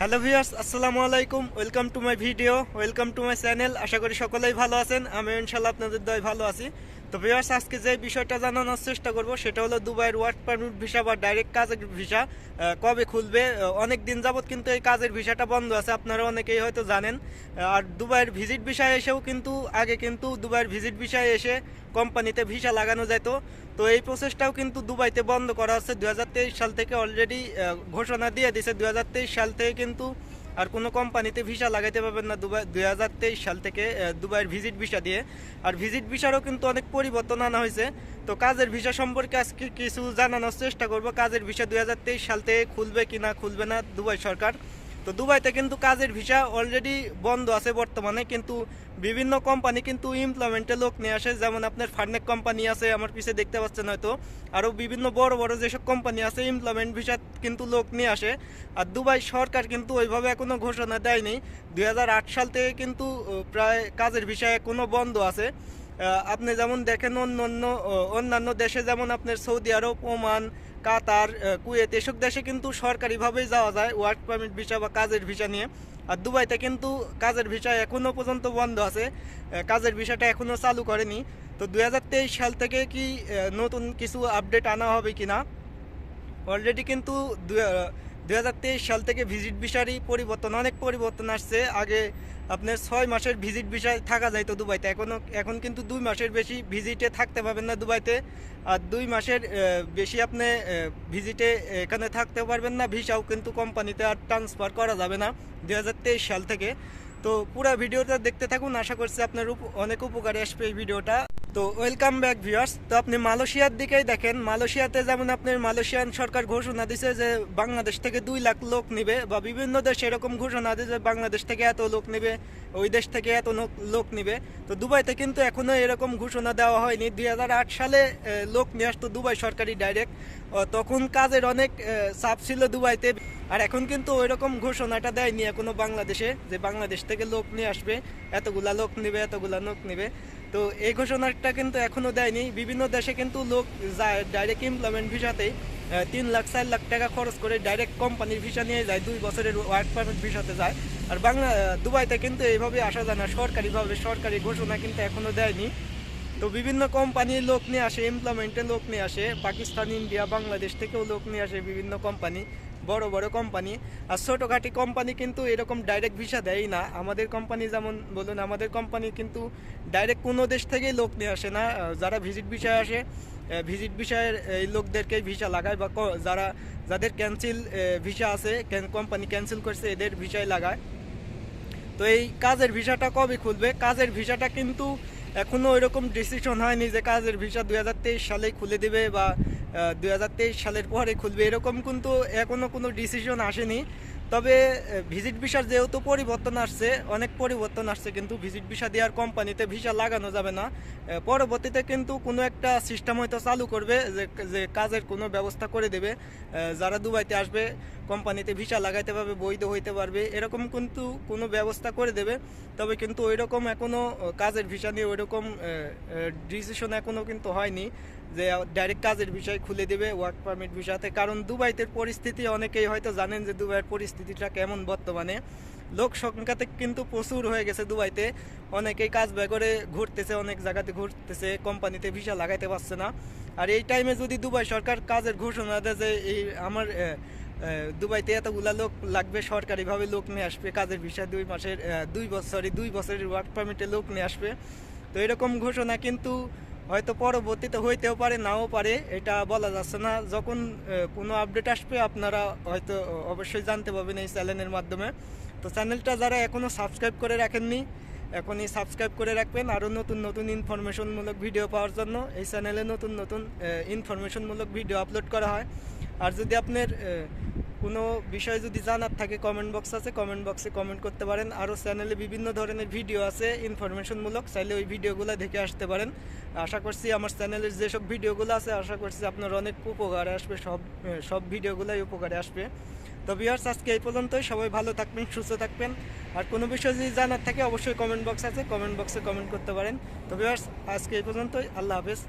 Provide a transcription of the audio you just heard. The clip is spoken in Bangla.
হ্যালো ভিউয়ার্স আসসালামু আলাইকুম welcome to my video welcome to my channel আশা করি সকলেই ভালো আছেন। আমি ইনশাল্লাহ আপনাদের দয় ভালো আছি। তো আজকে যে বিষয়টা জানানোর চেষ্টা করব, সেটা হলো দুবাইয়ের ওয়ার্ক পারমিট ভিসা বা ডাইরেক্ট কাজের ভিসা কবে খুলবে অনেক দিন যাবত কিন্তু এই কাজের ভিসাটা বন্ধ আছে, আপনারা অনেকেই হয়তো জানেন। আর দুবাইয়ের ভিজিট ভিসায় এসেও কিন্তু, আগে কিন্তু দুবাইয়ের ভিজিট ভিসায় এসে কোম্পানিতে ভিসা লাগানো যেত তো এই প্রসেসটাও কিন্তু দুবাইতে বন্ধ করা হচ্ছে দু হাজার তেইশ সাল থেকে অলরেডি ঘোষণা দিয়ে দুহাজার তেইশ সাল থেকে কিন্তু আর কোনো কোম্পানিতে ভিসা লাগাইতে পারবেন না দুবাই দুই হাজার তেইশ সাল থেকে দুবাইয়ের ভিজিট ভিসা দিয়ে। আর ভিজিট ভিসারও কিন্তু অনেক পরিবর্তন আনা হয়েছে। তো কাজের ভিসা সম্পর্কে আজকে কিছু জানানোর চেষ্টা করব। কাজের ভিসা দুই সাল থেকে খুলবে কি না খুলবে না দুবাই সরকার। তো দুবাইতে কিন্তু কাজের ভিসা অলরেডি বন্ধ আছে বর্তমানে, কিন্তু বিভিন্ন কোম্পানি কিন্তু ইমপ্লয়মেন্টে লোক নিয়ে আসে। যেমন আপনার ফার্নেক কোম্পানি আছে, আমার পিছে দেখতে পাচ্ছেন হয়তো। আরও বিভিন্ন বড় বড় যেসব কোম্পানি আছে ইমপ্লয়মেন্ট ভিসা কিন্তু লোক নিয়ে আসে। আর দুবাই সরকার কিন্তু ওইভাবে এখনও ঘোষণা দেয়নি। দু হাজার আট সাল থেকে কিন্তু প্রায় কাজের ভিসা এখনও বন্ধ আছে। আপনি যেমন দেখেন অন্য অন্য অন্যান্য দেশে যেমন আপনার Saudi Arab, Oman Qatar Kuwait এসব দেশে কিন্তু সরকারিভাবেই যাওয়া যায় ওয়ার্ক পারমিট ভিসা বা কাজের ভিসা নিয়ে। আর দুবাইতে কিন্তু কাজের ভিসা এখনও পর্যন্ত বন্ধ আছে কাজের ভিসাটা এখনও চালু করেনি। তো দু হাজার তেইশ সাল থেকে কি নতুন কিছু আপডেট আনা হবে কি না? অলরেডি কিন্তু দু হাজার তেইশ সাল থেকে ভিজিট ভিসারই পরিবর্তন, অনেক পরিবর্তন আসছে। আগে আপনার ছয় মাসের ভিজিট বিষয় থাকা যায় তো দুবাইতে। এখনও এখন কিন্তু দুই মাসের বেশি ভিজিটে থাকতে পারবেন না দুবাইতে। আর দুই মাসের বেশি আপনি ভিজিটে এখানে থাকতে পারবেন না। ভিসাও কিন্তু কোম্পানিতে আর ট্রান্সফার করা যাবে না দু হাজার তেইশ সাল থেকে। তো পুরো ভিডিওটা দেখতে থাকুন। আশা করছি আপনার অনেক উপকারে আসবে এই ভিডিওটা। তো ওয়েলকাম ব্যাক ভিউয়ার্স তো আপনি মালয়েশিয়ার দিকেই দেখেন। মালয়েশিয়াতে যেমন আপনার মালয়েশিয়ান সরকার ঘোষণা দিছে যে বাংলাদেশ থেকে দুই লাখ লোক নিবে, বা বিভিন্ন দেশ এরকম ঘোষণা দিয়েছে বাংলাদেশ থেকে এত লোক নিবে, ওই দেশ থেকে এত লোক- নিবে। তো দুবাইতে কিন্তু এখনও এরকম ঘোষণা দেওয়া হয়নি। দুই হাজার আট সালে লোক নিয়ে আসতো দুবাই সরকারি ডাইরেক্ট তখন কাজের অনেক চাপ ছিল দুবাইতে। আর এখন কিন্তু ওই রকম ঘোষণাটা দেয়নি এখনও বাংলাদেশে, যে বাংলাদেশ থেকে লোক নিয়ে আসবে, এতগুলা লোক নিবে, এতগুলা লোক নিবে। তো এই ঘোষণাটা কিন্তু এখনও দেয়নি। বিভিন্ন দেশে কিন্তু লোক যায় ডাইরেক্ট এমপ্লয়মেন্ট ভিসাতেই তিন লাখ, চার লাখ টাকা খরচ করে ডাইরেক্ট কোম্পানির ভিসা নিয়ে যায়, দুই বছরের ওয়ার্ক পারমিট ভিসাতে যায়। আর বাংলা, দুবাইতে কিন্তু এইভাবে আসা যায় না, সরকারিভাবে সরকারি ঘোষণা কিন্তু এখনও দেয়নি। তো বিভিন্ন কোম্পানির লোক নিয়ে আসে এমপ্লয়মেন্টে লোক নিয়ে আসে, পাকিস্তান, ইন্ডিয়া, বাংলাদেশ থেকেও লোক নিয়ে আসে বিভিন্ন কোম্পানি বড় বড় কোম্পানি আর ছোটোখাটি কোম্পানি কিন্তু এরকম ডাইরেক্ট ভিসা দেয় না। আমাদের কোম্পানি যেমন বলুন, আমাদের কোম্পানি কিন্তু ডাইরেক্ট কোনো দেশ থেকেই লোক নিয়ে আসে না। যারা ভিজিট ভিসায় আসে ভিজিট ভিসায়ের এই লোকদেরকেই ভিসা লাগায় বা যারা, যাদের ক্যান্সেল ভিসা আছে কোম্পানি ক্যান্সেল করছে, এদের ভিসায় লাগায়। তো এই কাজের ভিসাটা কবে খুলবে? কাজের ভিসাটা কিন্তু এখনও এরকম ডিসিশন হয়নি যে কাজের ভিসা দু সালেই খুলে দিবে বা দুই হাজার তেইশ সালের পরে খুলবে। এরকম কিন্তু এখনও কোনো ডিসিশন আসেনি। তবে ভিজিট ভিসার যেহেতু পরিবর্তন আসছে, অনেক পরিবর্তন আসছে, কিন্তু ভিজিট ভিসা দেওয়ার কোম্পানিতে ভিসা লাগানো যাবে না। পরবর্তীতে কিন্তু কোনো একটা সিস্টেম হয়তো চালু করবে যে যে কাজের কোনো ব্যবস্থা করে দেবে। যারা দুবাইতে আসবে কোম্পানিতে ভিসা লাগাইতে পারবে, বৈধ হইতে পারবে, এরকম কিন্তু কোনো ব্যবস্থা করে দেবে। তবে কিন্তু ওই রকম এখনও কাজের ভিসা নিয়ে ওই রকম ডিসিশন এখনও কিন্তু হয়নি। যে ডাইরেক্ট কাজের বিষয় খুলে দেবে ওয়ার্ক পারমিট ভিসাতে কারণ দুবাইতে পরিস্থিতি অনেকেই হয়তো জানেন যে দুবাইয়ের পরিস্থিতিটা কেমন বর্তমানে। লোক সংখ্যাতে কিন্তু প্রচুর হয়ে গেছে দুবাইতে। অনেকেই কাজ ব্যয় করে ঘুরতেছে, অনেক জায়গাতে ঘুরতেছে, কোম্পানিতে ভিসা লাগাইতে পারছে না। আর এই টাইমে যদি দুবাই সরকার কাজের ঘোষণা দেয় যে এই আমার দুবাইতে এতগুলা লোক লাগবে, সরকারিভাবে লোক নিয়ে আসবে, কাজের ভিসা দুই মাসের দুই বছর, সরি, দুই বছরের ওয়ার্ক পারমিটে লোক নিয়ে আসবে। তো এরকম ঘোষণা কিন্তু হয়তো পরবর্তীতে হইতেও পারে, নাও পারে, এটা বলা যাচ্ছে না। যখন কোনো আপডেট আসবে, আপনারা হয়তো অবশ্যই জানতে পারবেন এই চ্যানেলের মাধ্যমে। তো চ্যানেলটা যারা এখনও সাবস্ক্রাইব করে রাখেননি, এখনই সাবস্ক্রাইব করে রাখবেন। আরও নতুন নতুন ইনফরমেশনমূলক ভিডিও পাওয়ার জন্য এই চ্যানেলে নতুন নতুন ইনফরমেশনমূলক ভিডিও আপলোড করা হয়। আর যদি আপনার কোনো বিষয় যদি জানার থাকে কমেন্ট বক্স আছে কমেন্ট বক্সে কমেন্ট করতে পারেন। আরও চ্যানেলে বিভিন্ন ধরনের ভিডিও আছে ইনফরমেশনমূলক চাইলে ওই ভিডিওগুলো দেখে আসতে পারেন। আশা করছি আমার চ্যানেলের যেসব ভিডিওগুলো আছে, আশা করছি আপনার অনেক উপকারে আসবে। সব সব ভিডিওগুলোই উপকারে আসবে। তো ভিউয়ার্স আজকে এই পর্যন্তই। সবাই ভালো থাকবেন, সুস্থ থাকবেন। আর কোনো বিষয় যদি জানার থাকে, অবশ্যই কমেন্ট বক্স আছে। কমেন্ট বক্সে কমেন্ট করতে পারেন। তো ভিউয়ার্স আজকে এই পর্যন্তই। আল্লাহ হাফেজ।